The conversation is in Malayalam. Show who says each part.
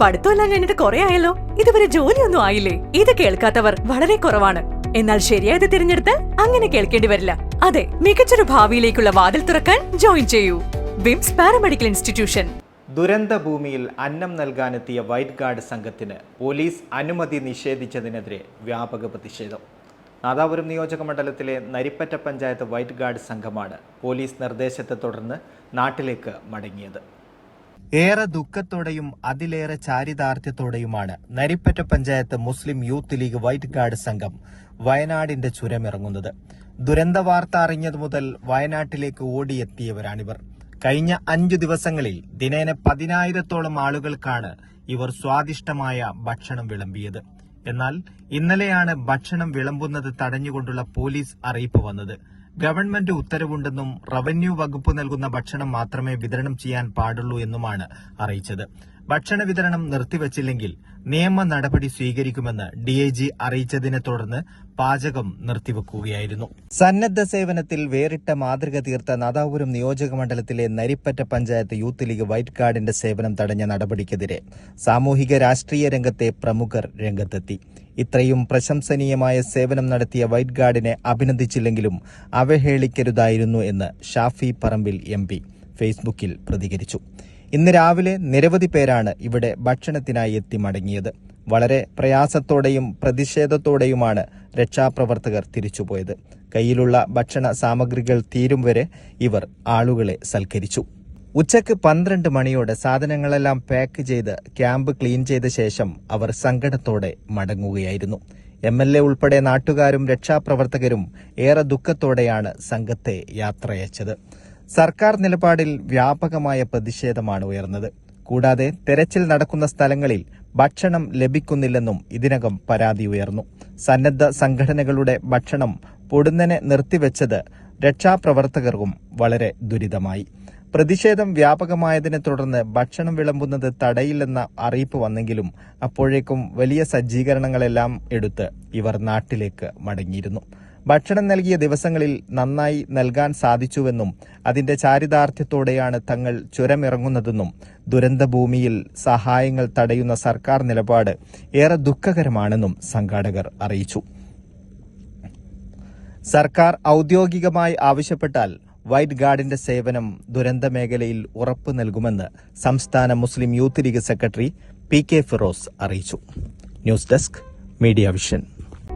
Speaker 1: പഠിത്തമെല്ലാം കഴിഞ്ഞിട്ട് കുറെ ആയല്ലോ. ഇതുവരെ ജോലിയൊന്നും ആയില്ലേ? ഇത് കേൾക്കാത്തവർ വളരെ കുറവാണ്. എന്നാൽ ശരിയായത് തിരഞ്ഞെടുത്ത് അങ്ങനെ കേൾക്കേണ്ടി വരില്ല. അതെ മികച്ചൊരു ഭാവിയിലേക്കുള്ള വാതിൽ തുറക്കാൻ ജോയിൻ ചെയ്യൂ. വിംസ് പാരാമെഡിക്കൽ ഇൻസ്റ്റിറ്റ്യൂഷൻ.
Speaker 2: ദുരന്ത ഭൂമിയിൽ അന്നം നൽകാനെത്തിയ വൈറ്റ് ഗാർഡ് സംഘത്തിന് പോലീസ് അനുമതി നിഷേധിച്ചതിനെതിരെ വ്യാപക പ്രതിഷേധം. നാദാപുരം നിയോജക മണ്ഡലത്തിലെ നരിപ്പറ്റ പഞ്ചായത്ത് വൈറ്റ് ഗാർഡ് സംഘമാണ് പോലീസ് നിർദ്ദേശത്തെ തുടർന്ന് നാട്ടിലേക്ക് മടങ്ങിയത്. ഏറെ ദുഃഖത്തോടെയും അതിലേറെ ചാരിതാർത്ഥ്യത്തോടെയുമാണ് Narippatta panchayat Muslim youth League white guard സംഘം വയനാടിന്റെ ചുരമിറങ്ങുന്നത്. ദുരന്ത വാർത്ത അറിഞ്ഞതു മുതൽ വയനാട്ടിലേക്ക് ഓടിയെത്തിയവരാണിവർ. കഴിഞ്ഞ അഞ്ചു ദിവസങ്ങളിൽ ദിനേന പതിനായിരത്തോളം ആളുകൾക്കാണ് ഇവർ സ്വാദിഷ്ടമായ ഭക്ഷണം വിളമ്പിയത്. എന്നാൽ ഇന്നലെയാണ് ഭക്ഷണം വിളമ്പുന്നത് തടഞ്ഞുകൊണ്ടുള്ള പോലീസ് അറിയിപ്പ് വന്നത്. ഗവൺമെന്റ് ഉത്തരവുണ്ടെന്നും റവന്യൂ വകുപ്പ് നൽകുന്ന ഭക്ഷണം മാത്രമേ വിതരണം ചെയ്യാൻ പാടുള്ളൂ എന്നുമാണ് അറിയിച്ചത്. ഭക്ഷണ വിതരണം നിർത്തിവച്ചില്ലെങ്കിൽ നിയമ നടപടി സ്വീകരിക്കുമെന്ന് ഡിഐജി അറിയിച്ചതിനെ തുടർന്ന് പാചകം നിർത്തിവെക്കുകയായിരുന്നു. സന്നദ്ധ സേവനത്തിൽ വേറിട്ട മാതൃക തീർത്ത നാദാപുരം നിയോജക മണ്ഡലത്തിലെ നരിപ്പറ്റ പഞ്ചായത്ത് യൂത്ത് ലീഗ് വൈറ്റ് കാർഡിന്റെ സേവനം തടഞ്ഞ നടപടിക്കെതിരെ സാമൂഹിക രാഷ്ട്രീയ രംഗത്തെ പ്രമുഖർ രംഗത്തെത്തി. ഇത്രയും പ്രശംസനീയമായ സേവനം നടത്തിയ വൈറ്റ് ഗാർഡിനെ അഭിനന്ദിച്ചില്ലെങ്കിലും അവഹേളിക്കരുതായിരുന്നു എന്ന് ഷാഫി പറമ്പിൽ എം ഫേസ്ബുക്കിൽ പ്രതികരിച്ചു. ഇന്ന് രാവിലെ നിരവധി പേരാണ് ഇവിടെ ഭക്ഷണത്തിനായി എത്തി മടങ്ങിയത്. വളരെ പ്രയാസത്തോടെയും പ്രതിഷേധത്തോടെയുമാണ് രക്ഷാപ്രവർത്തകർ തിരിച്ചുപോയത്. കയ്യിലുള്ള ഭക്ഷണ സാമഗ്രികൾ തീരും വരെ ഇവർ ആളുകളെ സൽക്കരിച്ചു. ഉച്ചയ്ക്ക് പന്ത്രണ്ട് മണിയോടെ സാധനങ്ങളെല്ലാം പാക്ക് ചെയ്ത് ക്യാമ്പ് ക്ലീൻ ചെയ്ത ശേഷം അവർ സങ്കടത്തോടെ മടങ്ങുകയായിരുന്നു. എം എൽ എ ഉൾപ്പെടെ നാട്ടുകാരും രക്ഷാപ്രവർത്തകരും ഏറെ ദുഃഖത്തോടെയാണ് സംഘത്തെ യാത്രയച്ചത് സർക്കാർ നിലപാടിൽ വ്യാപകമായ പ്രതിഷേധമാണ് ഉയർന്നത്. കൂടാതെ തെരച്ചിൽ നടക്കുന്ന സ്ഥലങ്ങളിൽ ഭക്ഷണം ലഭിക്കുന്നില്ലെന്നും ഇതിനകം പരാതി ഉയർന്നു. സന്നദ്ധ സംഘടനകളുടെ ഭക്ഷണം പൊടുന്നനെ നിർത്തിവെച്ചത് രക്ഷാപ്രവർത്തകർക്കും വളരെ ദുരിതമായി. പ്രതിഷേധം വ്യാപകമായതിനെ തുടർന്ന് ഭക്ഷണം വിളമ്പുന്നത് തടയില്ലെന്ന അറിയിപ്പ് വന്നെങ്കിലും അപ്പോഴേക്കും വലിയ സജ്ജീകരണങ്ങളെല്ലാം എടുത്ത് ഇവർ നാട്ടിലേക്ക് മടങ്ങിയിരുന്നു. ഭക്ഷണം നൽകിയ ദിവസങ്ങളിൽ നന്നായി നൽകാൻ സാധിച്ചുവെന്നും അതിന്റെ ചാരിതാർത്ഥ്യത്തോടെയാണ് തങ്ങൾ ചുരമിറങ്ങുന്നതെന്നും ദുരന്തഭൂമിയിൽ സഹായങ്ങൾ തടയുന്ന സർക്കാർ നിലപാട് ഏറെ ദുഃഖകരമാണെന്നും സംഘാടകർ അറിയിച്ചു. സർക്കാർ ഔദ്യോഗികമായി ആവശ്യപ്പെട്ടാൽ വൈറ്റ് ഗാർഡിന്റെ സേവനം ദുരന്ത മേഖലയിൽ ഉറപ്പു നൽകുമെന്ന് സംസ്ഥാന Muslim Youth League secretary P K Firoz അറിയിച്ചു. News desk media vision.